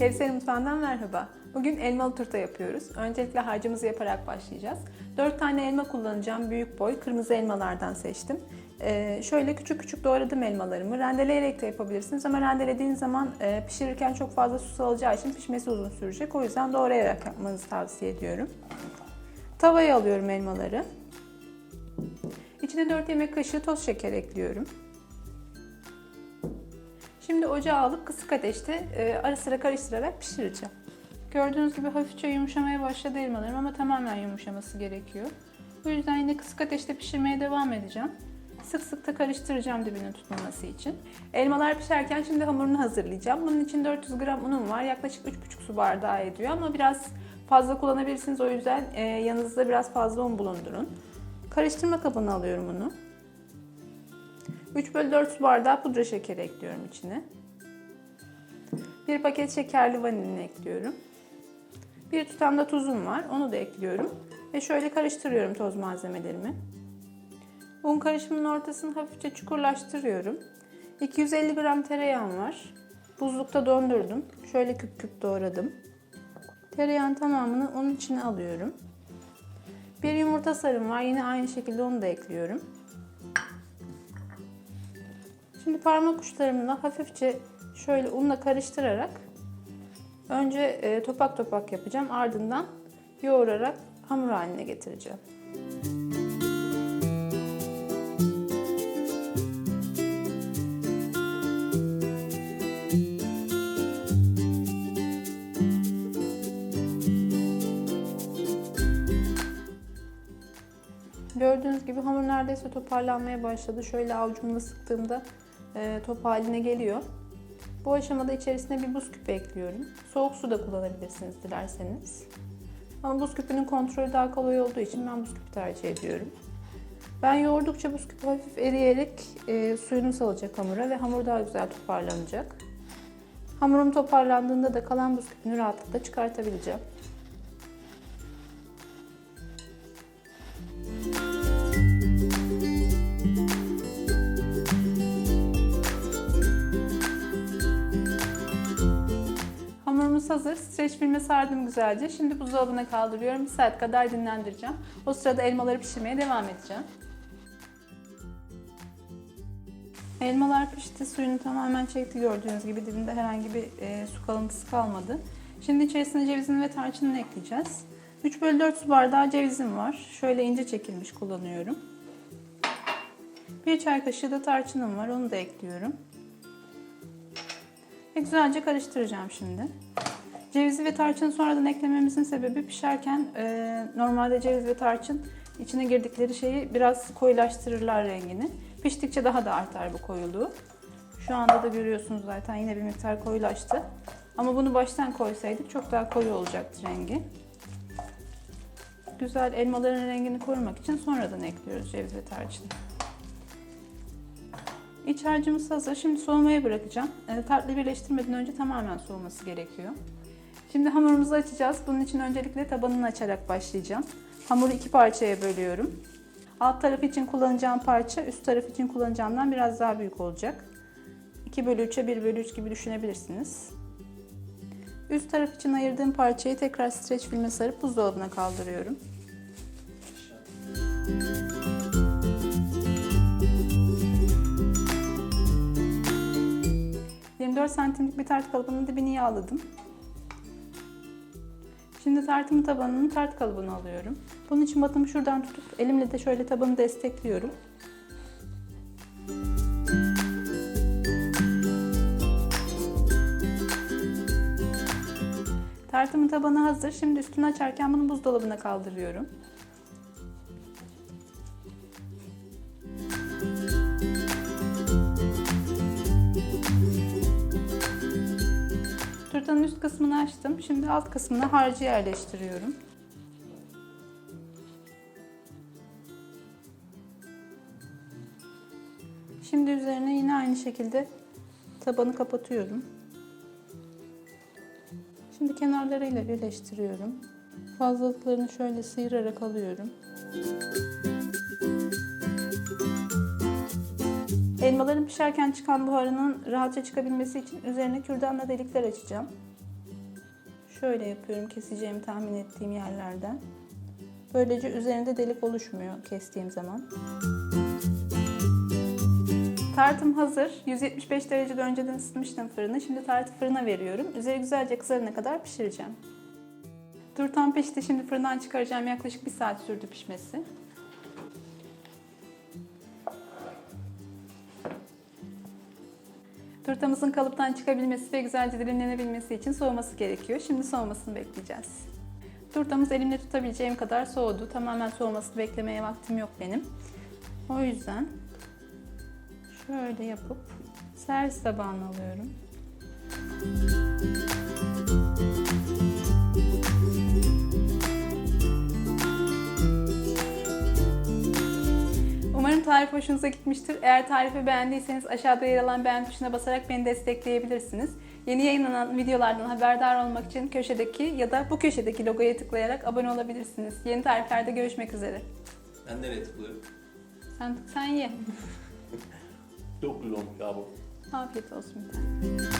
Kevser Mutfağı'ndan merhaba. Bugün elmalı turta yapıyoruz. Öncelikle harcımızı yaparak başlayacağız. 4 tane elma kullanacağım. Büyük boy kırmızı elmalardan seçtim. Ee, şöyle küçük küçük doğradım elmalarımı. Rendeleyerek de yapabilirsiniz ama rendelediğiniz zaman e, pişirirken çok fazla su alacağı için pişmesi uzun sürecek. O yüzden doğrayarak yapmanızı tavsiye ediyorum. Tavaya alıyorum elmaları. İçine 4 yemek kaşığı toz şeker ekliyorum. Şimdi ocağa alıp kısık ateşte e, ara sıra karıştırarak pişireceğim. Gördüğünüz gibi hafifçe yumuşamaya başladı elmalarım ama tamamen yumuşaması gerekiyor. Bu yüzden yine kısık ateşte pişirmeye devam edeceğim. Sık sık da karıştıracağım dibini tutmaması için. Elmalar pişerken şimdi hamurunu hazırlayacağım. Bunun için 400 gram unum var. Yaklaşık 3,5 su bardağı ediyor ama biraz fazla kullanabilirsiniz. O yüzden e, yanınızda biraz fazla un bulundurun. Karıştırma kabına alıyorum unu. 3 bölü 4 su bardağı pudra şekeri ekliyorum içine. Bir paket şekerli vanilin ekliyorum. Bir tutam da tuzum var. Onu da ekliyorum. Ve şöyle karıştırıyorum toz malzemelerimi. Un karışımının ortasını hafifçe çukurlaştırıyorum. 250 gram tereyağım var. Buzlukta dondurdum. Şöyle küp küp doğradım. Tereyağın tamamını onun içine alıyorum. Bir yumurta sarım var. Yine aynı şekilde onu da ekliyorum. Şimdi parmak uçlarımla hafifçe şöyle unla karıştırarak önce e, topak topak yapacağım. Ardından yoğurarak hamur haline getireceğim. Gördüğünüz gibi hamur neredeyse toparlanmaya başladı. Şöyle avucumla sıktığımda top haline geliyor. Bu aşamada içerisine bir buz küpü ekliyorum. Soğuk su da kullanabilirsiniz dilerseniz. Ama buz küpünün kontrolü daha kolay olduğu için ben buz küpü tercih ediyorum. Ben yoğurdukça buz küpü hafif eriyerek e, suyunu salacak hamura ve hamur daha güzel toparlanacak. Hamurum toparlandığında da kalan buz küpünü rahatlıkla çıkartabileceğim. Hazır. Streç filme sardım güzelce. Şimdi buzdolabına kaldırıyorum. Bir saat kadar dinlendireceğim. O sırada elmaları pişirmeye devam edeceğim. Elmalar pişti. Suyunu tamamen çekti gördüğünüz gibi. Dibinde herhangi bir e, su kalıntısı kalmadı. Şimdi içerisine cevizini ve tarçınını ekleyeceğiz. 3 bölü 4 su bardağı cevizim var. Şöyle ince çekilmiş kullanıyorum. Bir çay kaşığı da tarçınım var. Onu da ekliyorum. Ve güzelce karıştıracağım şimdi. Cevizi ve tarçını sonradan eklememizin sebebi pişerken e, normalde ceviz ve tarçın içine girdikleri şeyi biraz koyulaştırırlar rengini. Piştikçe daha da artar bu koyuluğu. Şu anda da görüyorsunuz zaten yine bir miktar koyulaştı. Ama bunu baştan koysaydık çok daha koyu olacaktı rengi. Güzel elmaların rengini korumak için sonradan ekliyoruz ceviz ve tarçını. İç harcımız hazır. Şimdi soğumaya bırakacağım. E, tatlı birleştirmeden önce tamamen soğuması gerekiyor. Şimdi hamurumuzu açacağız. Bunun için öncelikle tabanını açarak başlayacağım. Hamuru iki parçaya bölüyorum. Alt taraf için kullanacağım parça üst taraf için kullanacağımdan biraz daha büyük olacak. 2 bölü 3'e 1 bölü 3 gibi düşünebilirsiniz. Üst taraf için ayırdığım parçayı tekrar streç filme sarıp buzdolabına kaldırıyorum. 24 santimlik bir tart kalıbının dibini yağladım. Şimdi tartımın tabanının tart kalıbını alıyorum. Bunun için batımı şuradan tutup elimle de şöyle tabanı destekliyorum. Tartımın tabanı hazır. Şimdi üstünü açarken bunu buzdolabına kaldırıyorum. Üst kısmını açtım. Şimdi alt kısmına harcı yerleştiriyorum. Şimdi üzerine yine aynı şekilde tabanı kapatıyorum. Şimdi kenarlarıyla birleştiriyorum. Fazlalıklarını şöyle sıyırarak alıyorum. Elmaların pişerken çıkan buharının rahatça çıkabilmesi için üzerine kürdanla delikler açacağım. Şöyle yapıyorum keseceğimi tahmin ettiğim yerlerden. Böylece üzerinde delik oluşmuyor kestiğim zaman. Tartım hazır. 175 derecede önceden ısıtmıştım fırını. Şimdi tartı fırına veriyorum. Üzeri güzelce kızarana kadar pişireceğim. Turtam pişti. Şimdi fırından çıkaracağım. Yaklaşık bir saat sürdü pişmesi. Turtamızın kalıptan çıkabilmesi ve güzelce dilimlenebilmesi için soğuması gerekiyor. Şimdi soğumasını bekleyeceğiz. Turtamız elimle tutabileceğim kadar soğudu. Tamamen soğumasını beklemeye vaktim yok benim. O yüzden şöyle yapıp servis tabağına alıyorum. Umarım tarif hoşunuza gitmiştir. Eğer tarifi beğendiyseniz aşağıda yer alan beğen tuşuna basarak beni destekleyebilirsiniz. Yeni yayınlanan videolardan haberdar olmak için köşedeki ya da bu köşedeki logoya tıklayarak abone olabilirsiniz. Yeni tariflerde görüşmek üzere. Ben nereye tıklıyorum? Sen, sen ye. Çok güzel olmuş ya bu. Afiyet olsun bir tane.